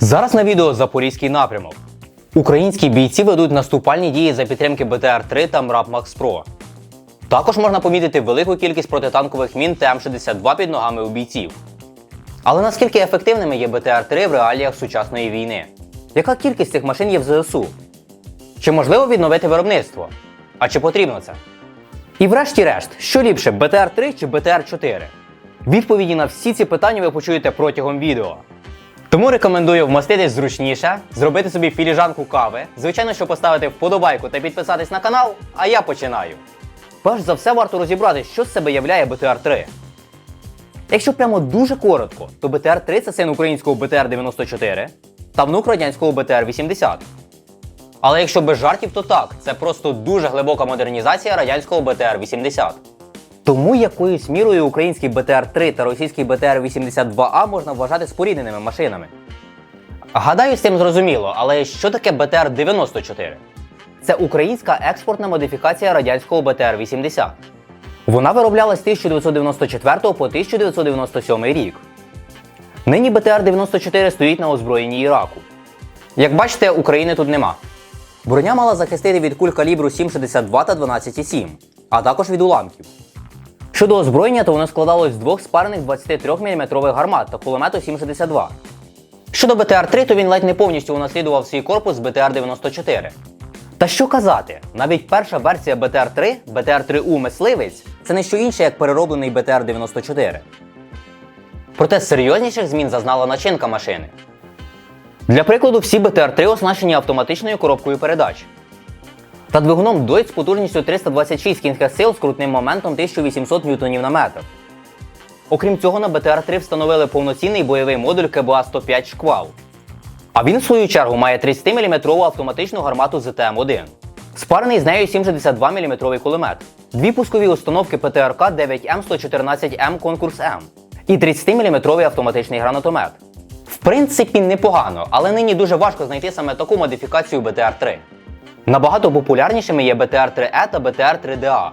Зараз на відео Запорізький напрямок. Українські бійці ведуть наступальні дії за підтримки БТР-3 та МРАП Макс Про. Також можна помітити велику кількість протитанкових мін ТМ-62 під ногами у бійців. Але наскільки ефективними є БТР-3 в реаліях сучасної війни? Яка кількість цих машин є в ЗСУ? Чи можливо відновити виробництво? А чи потрібно це? І врешті-решт, що ліпше, БТР-3 чи БТР-4? Відповіді на всі ці питання ви почуєте протягом відео. Тому рекомендую вмоститись зручніше, зробити собі філіжанку кави, звичайно, що поставити вподобайку та підписатись на канал, а я починаю. Перш за все варто розібрати, що з себе являє БТР-3. Якщо прямо дуже коротко, то БТР-3 це син українського БТР-94 та внук радянського БТР-80. Але якщо без жартів, то так, це просто дуже глибока модернізація радянського БТР-80. Тому якоюсь мірою український БТР-3 та російський БТР-82А можна вважати спорідненими машинами. Гадаю, з цим зрозуміло, але що таке БТР-94? Це українська експортна модифікація радянського БТР-80. Вона вироблялась з 1994 по 1997 рік. Нині БТР-94 стоїть на озброєнні Іраку. Як бачите, України тут нема. Броня мала захистити від куль калібру 7,62 та 12,7, а також від уламків. Щодо озброєння, то воно складалось з двох спарених 23 мм гармат та кулемету 7,62. Щодо БТР-3, то він ледь не повністю унаслідував свій корпус з БТР-94. Та що казати, навіть перша версія БТР-3, БТР-3У Мисливець, це не що інше, як перероблений БТР-94. Проте серйозніших змін зазнала начинка машини. Для прикладу, всі БТР-3 оснащені автоматичною коробкою передач. Та двигуном Deutz з потужністю 326 кінських сил з крутним моментом 1800 ньютонів на метр. Окрім цього, на БТР-3 встановили повноцінний бойовий модуль КБА-105 «Шквал». А він, в свою чергу, має 30-мм автоматичну гармату ЗТМ-1. Спарений з нею 762 мм кулемет, дві пускові установки ПТРК 9М114М Конкурс М і 30-мм автоматичний гранатомет. В принципі, непогано, але нині дуже важко знайти саме таку модифікацію БТР-3. Набагато популярнішими є БТР-3Е та БТР-3ДА,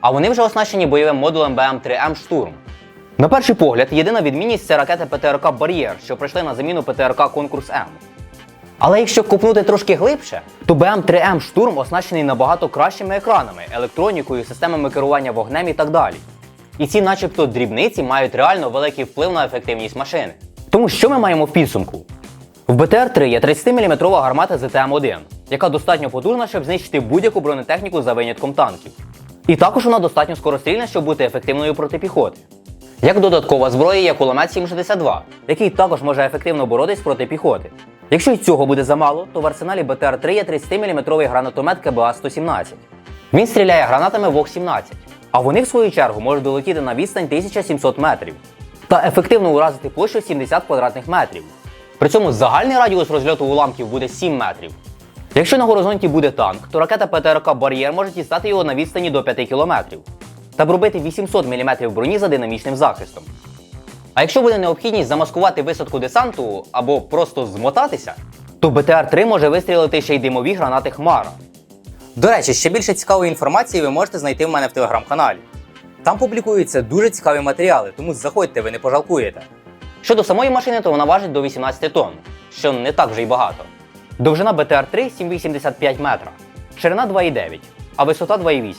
а вони вже оснащені бойовим модулем БМ-3М Штурм. На перший погляд, єдина відмінність це ракети ПТРК Бар'єр, що прийшли на заміну ПТРК Конкурс М. Але якщо копнути трошки глибше, то БМ-3М Штурм оснащений набагато кращими екранами, електронікою, системами керування вогнем і так далі. І ці, начебто, дрібниці мають реально великий вплив на ефективність машини. Тому що ми маємо в підсумку? В БТР-3 є 30-мм гармата ЗТМ-1, яка достатньо потужна, щоб знищити будь-яку бронетехніку за винятком танків. І також вона достатньо скорострільна, щоб бути ефективною проти піхоти. Як додаткова зброя є кулемет 7,62, який також може ефективно боротись проти піхоти. Якщо й цього буде замало, то в арсеналі БТР-3 є 30-мм гранатомет КБА-117. Він стріляє гранатами ВОК-17, а вони, в свою чергу, можуть долетіти на відстань 1700 метрів та ефективно уразити площу 70 квадратних метрів. При цьому загальний радіус розльоту уламків буде 7 метрів. Якщо на горизонті буде танк, то ракета ПТРК Бар'єр може дістати його на відстані до 5 кілометрів та пробити 800 мм броні за динамічним захистом. А якщо буде необхідність замаскувати висадку десанту або просто змотатися, то БТР-3 може вистрілити ще й димові гранати Хмара. До речі, ще більше цікавої інформації ви можете знайти в мене в телеграм-каналі. Там публікуються дуже цікаві матеріали, тому заходьте, ви не пожалкуєте. Щодо самої машини, то вона важить до 18 тонн, що не так вже й багато. Довжина БТР-3 7,85 метра, ширина 2,9, а висота 2,8.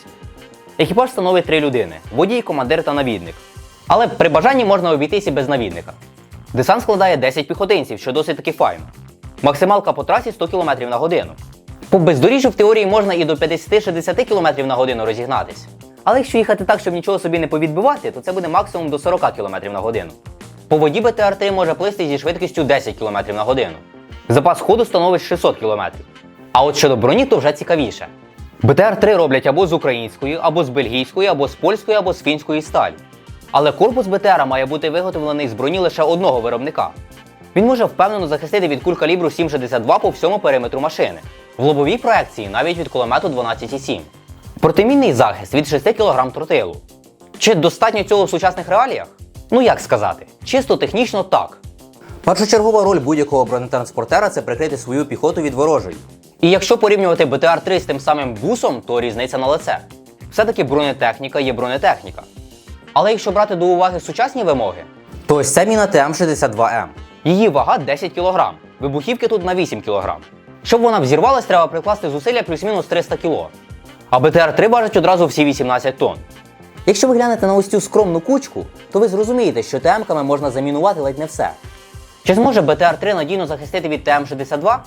Екіпаж становить 3 людини: водій, командир та навідник. Але при бажанні можна обійтися без навідника. Десант складає 10 піхотинців, що досить таки файно. Максималка по трасі 100 км на годину. По бездоріжжю в теорії можна і до 50-60 км на годину розігнатись. Але якщо їхати так, щоб нічого собі не повідбивати, то це буде максимум до 40 км на годину. По воді БТР-3 може плисти зі швидкістю 10 км на годину. Запас ходу становить 600 км. А от щодо броні, то вже цікавіше. БТР-3 роблять або з української, або з бельгійської, або з польської, або з фінської сталі. Але корпус БТР має бути виготовлений з броні лише одного виробника. Він може впевнено захистити від куль калібру 7,62 по всьому периметру машини. В лобовій проекції навіть від кулемету 12,7. Протимінний захист від 6 кг тротилу. Чи достатньо цього в сучасних реаліях? Ну як сказати, чисто технічно так. Першочергова роль будь-якого бронетранспортера це прикрити свою піхоту від ворожої. І якщо порівнювати БТР-3 з тим самим бусом, то різниця на лице. Все-таки бронетехніка є бронетехніка. Але якщо брати до уваги сучасні вимоги, то ось це міна ТМ-62М. Її вага 10 кг, вибухівки тут на 8 кг. Щоб вона взірвалась, треба прикласти зусилля плюс-мінус 300 кг. А БТР-3 важить одразу всі 18 тонн. Якщо ви глянете на ось цю скромну кучку, то ви зрозумієте, що ТМ-ками можна замінувати ледь не все. Чи зможе БТР-3 надійно захистити від ТМ-62?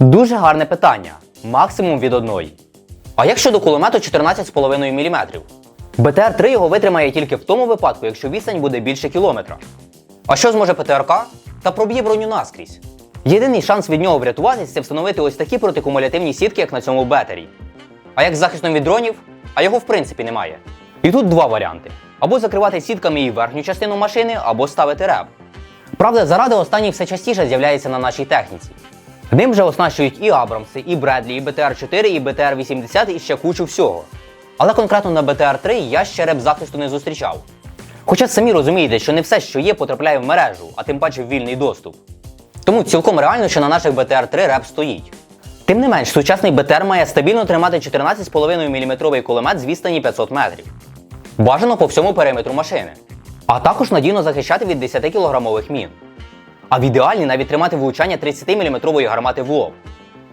Дуже гарне питання. Максимум від одної. А як щодо кулемету 14,5 мм? БТР-3 його витримає тільки в тому випадку, якщо відстань буде більше кілометра. А що зможе ПТРК? Та проб'є броню наскрізь. Єдиний шанс від нього врятуватись це встановити ось такі протикумулятивні сітки, як на цьому бетері. А як з захистом від дронів? А його в принципі немає. І тут два варіанти: або закривати сітками і верхню частину машини, або ставити реп. Правда, заради останній все частіше з'являється на нашій техніці. Ним вже оснащують і Абрамси, і Бредлі, і БТР-4, і БТР-80 і ще кучу всього. Але конкретно на БТР-3 я ще реп захисту не зустрічав. Хоча самі розумієте, що не все, що є, потрапляє в мережу, а тим паче в вільний доступ. Тому цілком реально, що на наших БТР-3 реп стоїть. Тим не менш, сучасний БТР має стабільно тримати 14,5 мм кулемет з відстані 500 метрів. Бажано по всьому периметру машини. А також надійно захищати від 10 кілограмових мін. А в ідеалі навіть тримати влучання 30-мм гармати в лоб.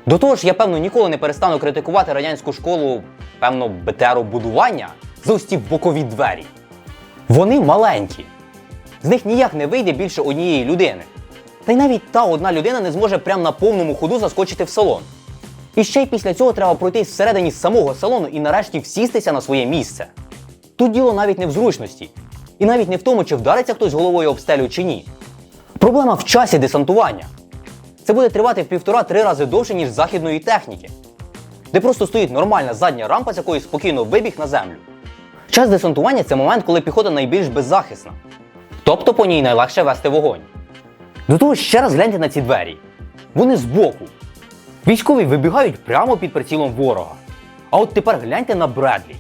До того ж, я певно ніколи не перестану критикувати радянську школу, певно, БТРу-будування за ось бокові двері. Вони маленькі. З них ніяк не вийде більше однієї людини. Та й навіть та одна людина не зможе прямо на повному ходу заскочити в салон. І ще й після цього треба пройтись всередині самого салону і нарешті всістися на своє місце. Тут діло навіть не в зручності, і навіть не в тому, чи вдариться хтось головою об стелю чи ні. Проблема в часі десантування. Це буде тривати в півтора-три рази довше, ніж західної техніки, де просто стоїть нормальна задня рампа, з якої спокійно вибіг на землю. Час десантування це момент, коли піхота найбільш беззахисна. Тобто по ній найлегше вести вогонь. До того ще раз гляньте на ці двері. Вони збоку. Військові вибігають прямо під прицілом ворога. А от тепер гляньте на Бредлі.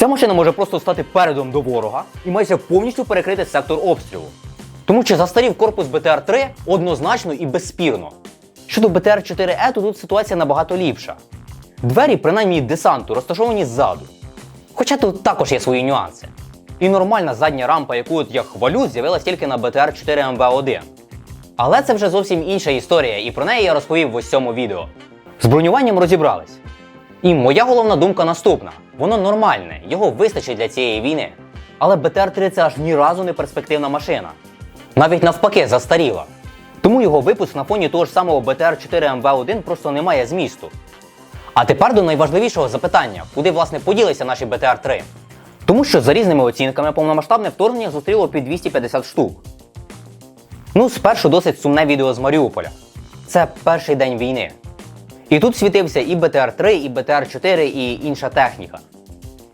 Ця машина може просто стати передом до ворога і майже повністю перекрити сектор обстрілу. Тому що застарів корпус БТР-3 однозначно і безспірно. Щодо БТР-4Е, то тут ситуація набагато ліпша. Двері, принаймні десанту, розташовані ззаду. Хоча тут також є свої нюанси. І нормальна задня рампа, яку от я хвалю, з'явилась тільки на БТР-4 МВ1. Але це вже зовсім інша історія, і про неї я розповів в ось цьому відео. З бронюванням розібрались. І моя головна думка наступна: воно нормальне, його вистачить для цієї війни. Але БТР-3 це аж ні разу не перспективна машина. Навіть навпаки, застаріла. Тому його випуск на фоні того ж самого БТР-4 МВ1 просто не має змісту. А тепер до найважливішого запитання, куди власне поділися наші БТР-3? Тому що за різними оцінками повномасштабне вторгнення зустріло під 250 штук. Ну, спершу досить сумне відео з Маріуполя. Це перший день війни. І тут світився і БТР-3, і БТР-4, і інша техніка.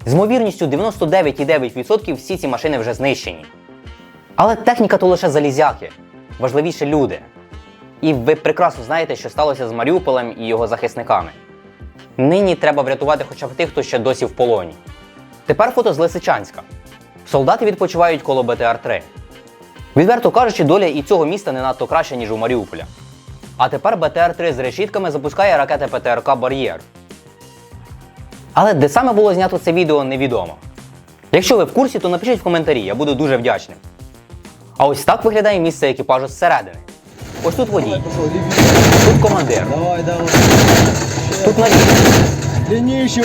З ймовірністю 99,9% всі ці машини вже знищені. Але техніка то лише залізяки, важливіше люди. І ви прекрасно знаєте, що сталося з Маріуполем і його захисниками. Нині треба врятувати хоча б тих, хто ще досі в полоні. Тепер фото з Лисичанська. Солдати відпочивають коло БТР-3. Відверто кажучи, доля і цього міста не надто краща, ніж у Маріуполя. А тепер БТР-3 з решітками запускає ракети ПТРК Бар'єр. Але де саме було знято це відео, невідомо. Якщо ви в курсі, то напишіть в коментарі, я буду дуже вдячним. А ось так виглядає місце екіпажу зсередини. Ось тут водій, тут командир, Давай, давай. тут навіс.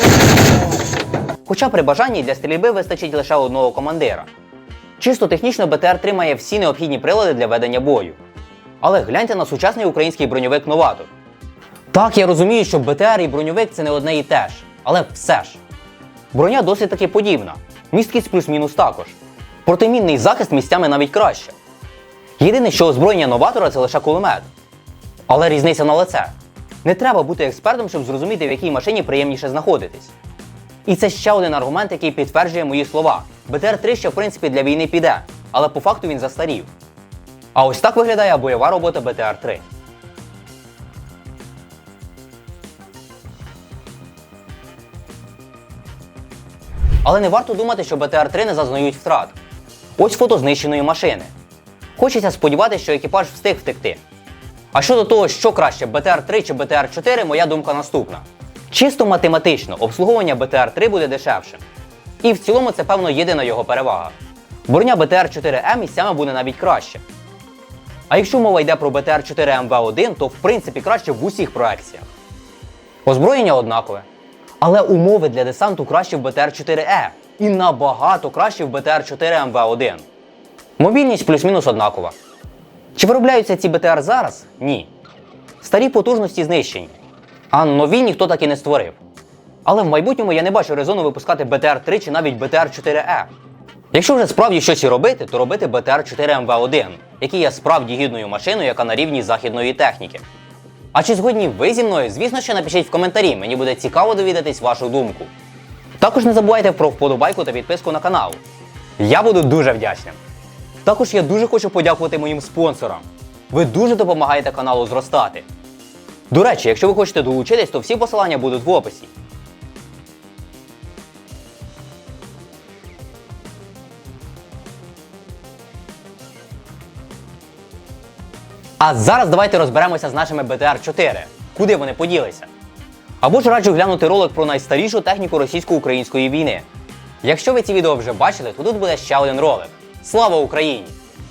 Хоча при бажанні для стрільби вистачить лише одного командира. Чисто технічно БТР-3 має всі необхідні прилади для ведення бою. Але гляньте на сучасний український броньовик Новатор. Так, я розумію, що БТР і броньовик це не одне і те ж, але все ж. Броня досить таки подібна, місткість плюс-мінус також. Протимінний захист місцями навіть краще. Єдине, що озброєння новатора це лише кулемет. Але різниця на лице. Не треба бути експертом, щоб зрозуміти, в якій машині приємніше знаходитись. І це ще один аргумент, який підтверджує мої слова. БТР-3 ще в принципі для війни піде, але по факту він застарів. А ось так виглядає бойова робота БТР-3. Але не варто думати, що БТР-3 не зазнають втрат. Ось фото знищеної машини. Хочеться сподіватися, що екіпаж встиг втекти. А щодо того, що краще БТР-3 чи БТР-4, моя думка наступна. Чисто математично обслуговування БТР-3 буде дешевшим. І в цілому це, певно, єдина його перевага. Броня БТР-4М місцями буде навіть краще. А якщо мова йде про БТР-4 МВ-1, то в принципі краще в усіх проекціях. Озброєння однакове. Але умови для десанту краще в БТР-4Е і набагато краще в БТР-4 МВ-1. Мобільність плюс-мінус однакова. Чи виробляються ці БТР зараз? Ні. Старі потужності знищені. А нові ніхто так і не створив. Але в майбутньому я не бачу резону випускати БТР-3 чи навіть БТР-4Е. Якщо вже справді щось і робити, то робити БТР-4 МВ-1, який є справді гідною машиною, яка на рівні західної техніки. А чи згодні ви зі мною? Звісно, що напишіть в коментарі, мені буде цікаво довідатись вашу думку. Також не забувайте про вподобайку та підписку на канал. Я буду дуже вдячним. Також я дуже хочу подякувати моїм спонсорам. Ви дуже допомагаєте каналу зростати. До речі, якщо ви хочете долучитись, то всі посилання будуть в описі. А зараз давайте розберемося з нашими БТР-4. Куди вони поділися? Або ж раджу глянути ролик про найстарішу техніку російсько-української війни. Якщо ви ці відео вже бачили, то тут буде ще один ролик. Слава Україні!